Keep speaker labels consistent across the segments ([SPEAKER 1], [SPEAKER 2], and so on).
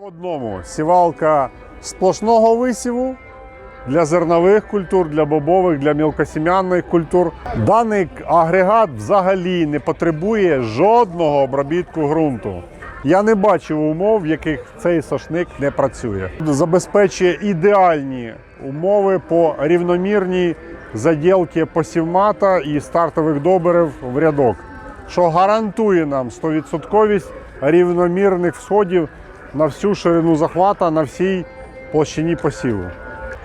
[SPEAKER 1] В одному. Сівалка сплошного висіву для зернових культур, для бобових, для мілкосім'яних культур. Даний агрегат взагалі не потребує жодного обробітку ґрунту. Я не бачив умов, в яких цей сошник не працює. Забезпечує ідеальні умови по рівномірній заділці посівмата і стартових добрив в рядок, що гарантує нам 100% рівномірних всходів на всю ширину захвата на всій площині посіву.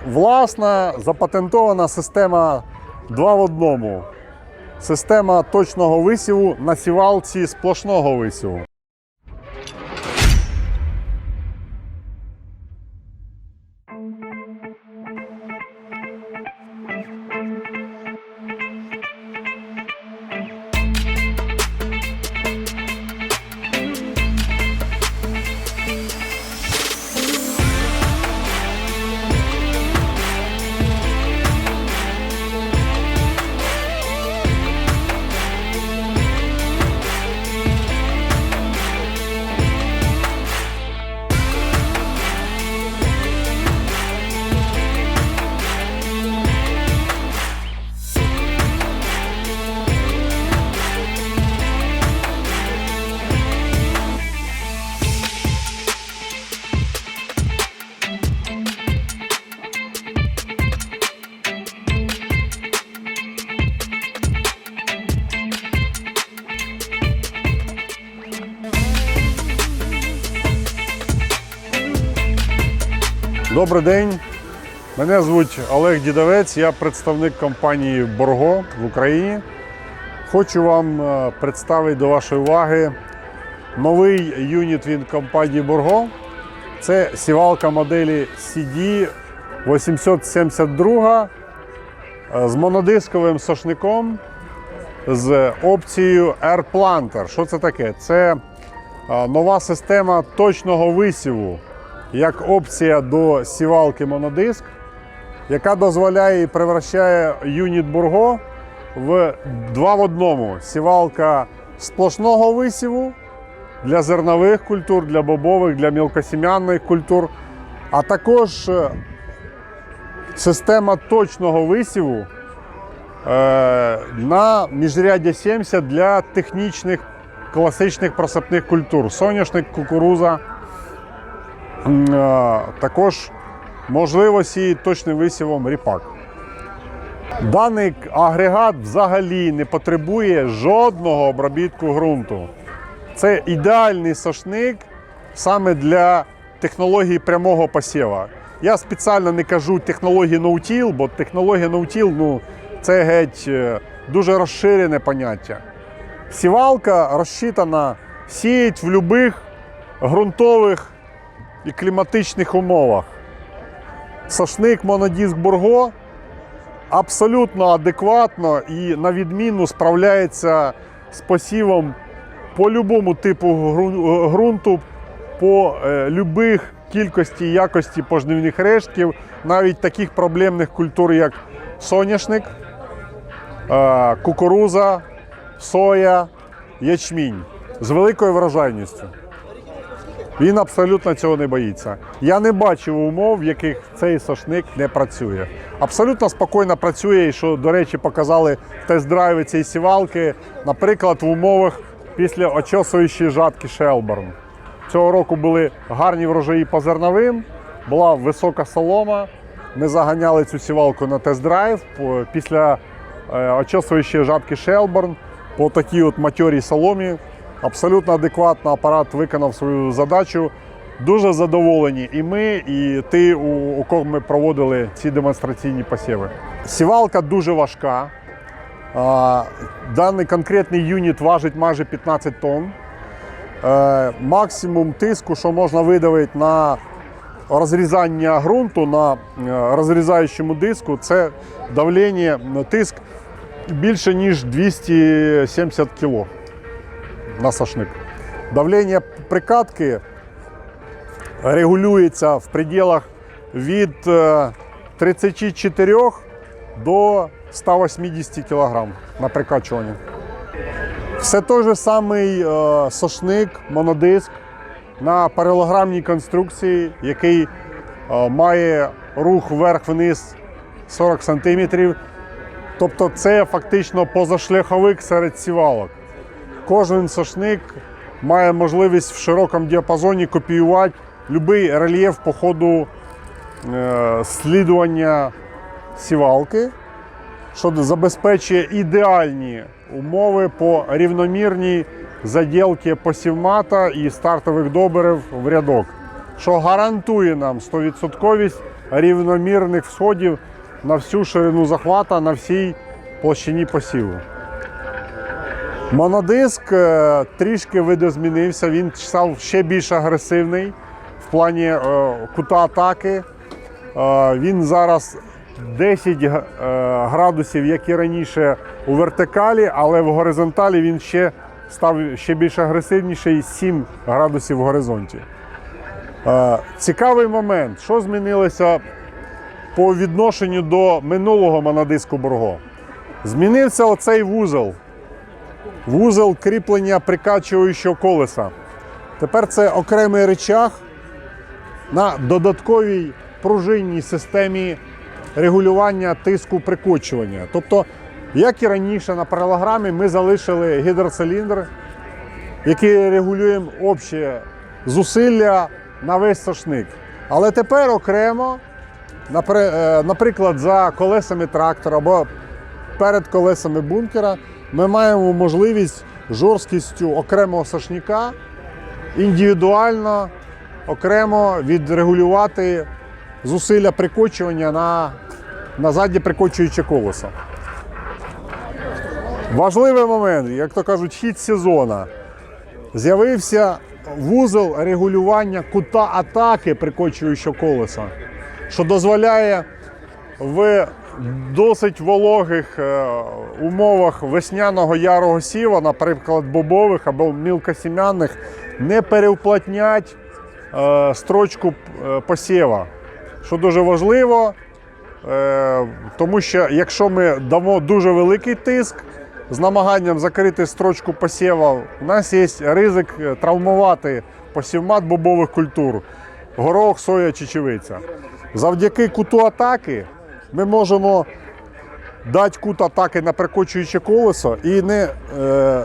[SPEAKER 1] Власна запатентована система 2 в одному. Система точного висіву на сівалці сплошного висіву. Добрий день. Мене звуть Олег Дідовець, я представник компанії Борго в Україні. Хочу вам е, представити до вашої уваги новий юніт від компанії Борго. Це сівалка моделі CD 872 е, з монодисковим сошником з опцією Air Planter. Що це таке? Це е, нова система точного висіву як опція до сівалки монодиск, яка дозволяє і превращає юніт Бурго в два в одному. Сівалка сплошного висіву для зернових культур, для бобових, для мілкосім'яних культур, а також е, система точного висіву е, на міжряддя 70 для технічних класичних просипних культур: соняшник, кукуруза. Також можливо сіяти точним висівом ріпак. Даний агрегат взагалі не потребує жодного обробітку ґрунту. Це ідеальний сошник саме для технології прямого посіва. Я спеціально не кажу технології ноутіл, бо технологія ноутіл ну, це геть е, дуже розширене поняття. Сівалка розчитана сіять в будь-яких ґрунтових і кліматичних умовах. Сошник монодиск Бурго абсолютно адекватно і на відміну справляється з посівом по будь-якому типу ґрунту, по е, любих кількості і якості пожнивних рештків, навіть таких проблемних культур, як соняшник, е, кукуруза, соя, ячмінь з великою врожайністю. Він абсолютно цього не боїться. Я не бачив умов, в яких цей сошник не працює. Абсолютно спокійно працює, і що, до речі, показали тест-драйви цієї сівалки, наприклад, в умовах після очосуючої жатки Шелборн. Цього року були гарні врожаї по зерновим, була висока солома. Ми заганяли цю сівалку на тест-драйв після е, очосуючої жатки Шелборн по такій от матьорій соломі. Абсолютно адекватно апарат виконав свою задачу. Дуже задоволені і ми, і ти, у, у кого ми проводили ці демонстраційні посіви. Сівалка дуже важка. А, Даний конкретний юніт важить майже 15 тонн. Е, Максимум тиску, що можна видавити на розрізання ґрунту на е, розрізаючому диску, це давлення, тиск більше ніж 270 кг на сошник. Давлення прикатки регулюється в пределах від е, 34 до 180 кг на прикачуванні. Все той же самий е, сошник, монодиск, на паралограмній конструкції, який е, має рух вверх-вниз 40 см. Тобто це фактично позашляховик серед сівалок. Кожен сошник має можливість в широкому діапазоні копіювати будь-який рельєф по ходу е, слідування сівалки, що забезпечує ідеальні умови по рівномірній заділці посівмата і стартових добрив в рядок, що гарантує нам 100% рівномірних всходів на всю ширину захвата на всій площині посіву. Монодиск е, трішки видозмінився, він став ще більш агресивний в плані е, кута атаки. Е, він зараз 10 е, градусів, як і раніше, у вертикалі, але в горизонталі він ще став ще більш агресивніший 7 градусів в горизонті. Цікавий момент, що змінилося по відношенню до минулого монодиску Борго. Змінився оцей вузол. Вузол кріплення прикачуючого колеса. Тепер це окремий речах на додатковій пружинній системі регулювання тиску прикочування. Тобто, як і раніше на паралограмі, ми залишили гідроциліндр, який регулюємо общі зусилля на весь сошник. Але тепер окремо, е, наприклад, за колесами трактора або перед колесами бункера, ми маємо можливість жорсткістю окремого сошника індивідуально, окремо відрегулювати зусилля прикочування на, на заднє прикочуюче колесо. Важливий момент, як то кажуть, хід сезону. З'явився вузол регулювання кута атаки прикочуючого колеса, що дозволяє в досить вологих е, умовах весняного ярого сіва, наприклад, бобових або мілкосім'яних, не перевплотнять е, строчку е, посєва, що дуже важливо, тому що якщо ми дамо дуже великий тиск з намаганням закрити строчку посєва, у нас є ризик травмувати посівмат бобових культур, горох, соя, чечевиця. Завдяки куту атаки ми можемо дати кут атаки на прикочуюче колесо і не е,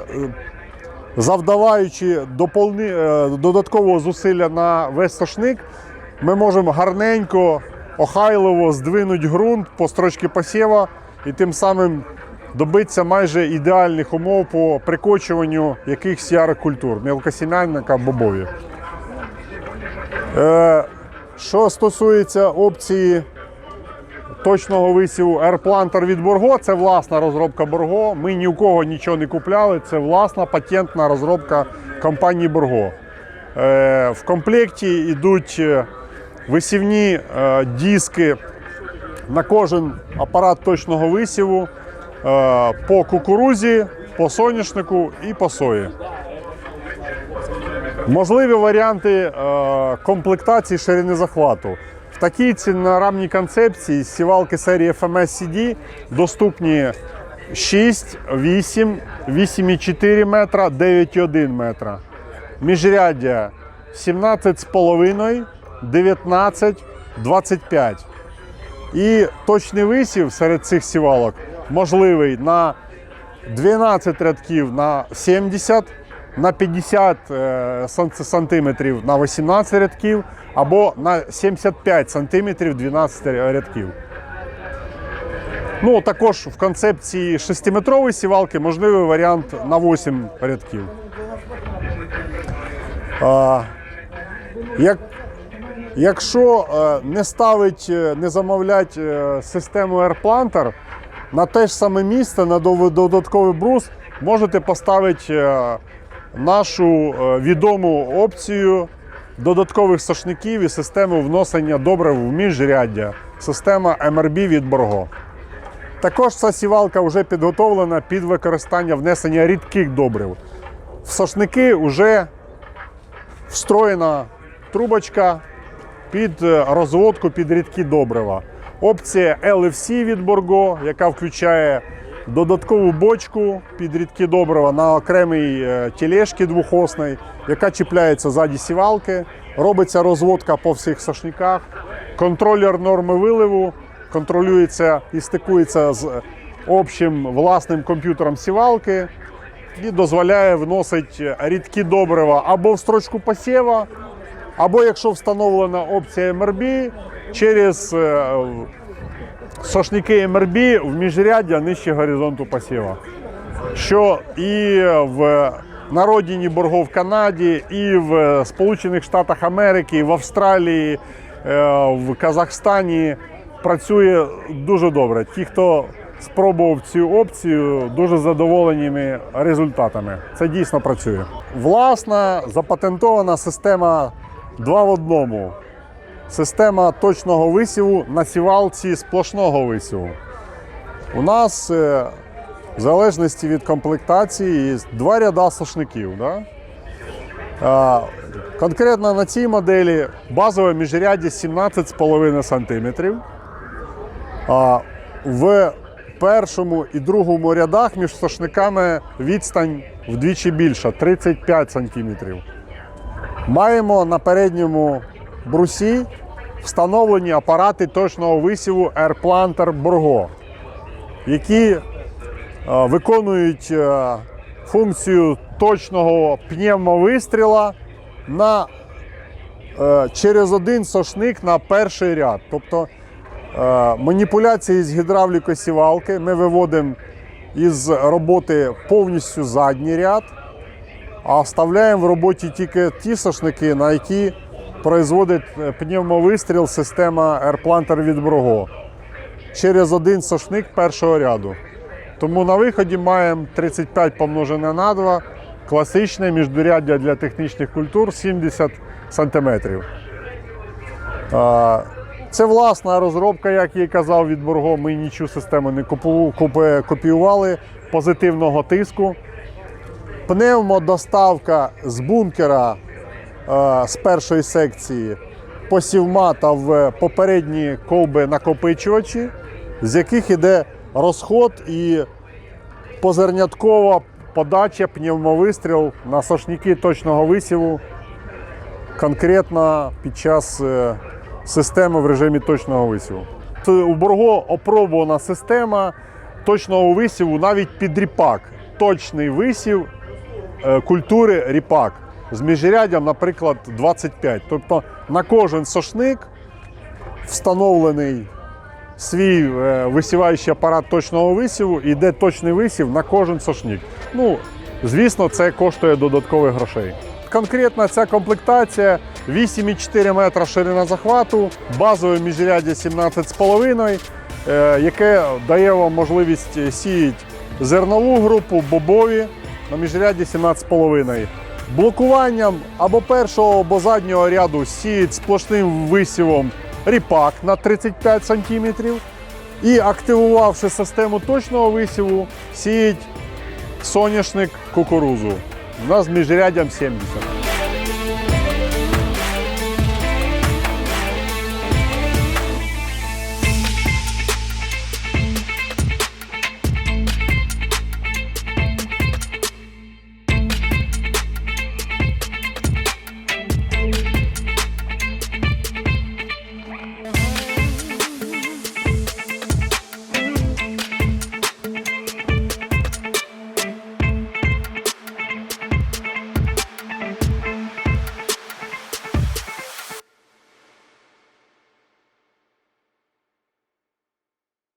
[SPEAKER 1] завдаваючи е, додаткового зусилля на весь сошник, ми можемо гарненько, охайливо здвинути ґрунт по строчці посєва і тим самим добитися майже ідеальних умов по прикочуванню якихось ярих культур, мілкосім'янника, бобові. Е, що стосується опції точного висіву AirPlanter від Борго, це власна розробка Борго. Ми ні у кого нічого не купляли, це власна патентна розробка компанії Борго. Е, в комплекті йдуть е, висівні е, диски на кожен апарат точного висіву по кукурузі, по соняшнику і по сої. Можливі варіанти комплектації ширини захвату. Такій цінорамній концепції сівалки серії FMS CD доступні 6, 8, 8,4 метра, 9,1 метра. Міжряддя 17,5, 19, 25. І точний висів серед цих сівалок можливий на 12 рядків на 70, на 50 е, сантиметрів на 18 рядків або на 75 сантиметрів 12 рядків. Ну, також в концепції 6-метрової сівалки можливий варіант на 8 рядків. А, як, якщо е, не ставить, е, не замовлять систему AirPlanter, на те ж саме місце, на додатковий брус, можете поставити нашу е, відому опцію додаткових сошників і систему вносення добрив в міжряддя. Система MRB від Борго. Також ця сівалка вже підготовлена під використання внесення рідких добрив. В сошники вже встроєна трубочка під е, розводку під рідкі добрива. Опція LFC від Borgo, яка включає додаткову бочку під рідкі добрива на окремій е, тележці двохосної, яка чіпляється ззаді сівалки. Робиться розводка по всіх сошниках. Контролер норми виливу контролюється і стикується з общим власним комп'ютером сівалки і дозволяє вносити рідкі добрива або в строчку посєва, або якщо встановлена опція MRB, через е, сошники MRB в міжряддя нижче горизонту посіва. Що і в народіні боргов в Канаді, і в Сполучених Штатах Америки, і в Австралії, е, в Казахстані працює дуже добре. Ті, хто спробував цю опцію, дуже задоволеними результатами. Це дійсно працює. Власна запатентована система 2 в одному. Система точного висіву на сівалці сплошного висіву. У нас е, в залежності від комплектації є два ряда сошників. Да? Конкретно на цій моделі базове міжряддя 17,5 см. В першому і другому рядах між сошниками відстань вдвічі більша 35 см. Маємо на передньому брусі встановлені апарати точного висіву AirPlanter Borgo, які е, виконують е, функцію точного пневмовистріла на, е, через один сошник на перший ряд. Тобто маніпуляції з гідравлікосівалки ми виводимо із роботи повністю задній ряд, а вставляємо в роботі тільки ті сошники, на які производить е, пневмовистріл система AirPlanter від Брого через один сошник першого ряду. Тому на виході маємо 35 помножене на 2, класичне міждуряддя для технічних культур 70 см. Це власна розробка, як і казав від Борго. Ми нічу систему не копіювали позитивного тиску. Пневмодоставка з бункера з першої секції посівмата в попередні колби накопичувачі, з яких іде розход і позерняткова подача пневмовистріл на сошники точного висіву конкретно під час е, системи в режимі точного висіву. У Борго опробувана система точного висіву навіть під ріпак. Точний висів е, культури ріпак з міжряддям, наприклад, 25. Тобто на кожен сошник встановлений свій е, висіваючий апарат точного висіву, і йде точний висів на кожен сошник. Ну, звісно, це коштує додаткових грошей. Конкретно ця комплектація 8,4 метра ширина захвату, базове міжряддя 17,5, е, яке дає вам можливість сіяти зернову групу, бобові на міжряді 17,5. Блокуванням або першого, або заднього ряду сіють сплошним висівом ріпак на 35 см. І активувавши систему точного висіву, сіють соняшник кукурузу. У нас з міжряддям 70.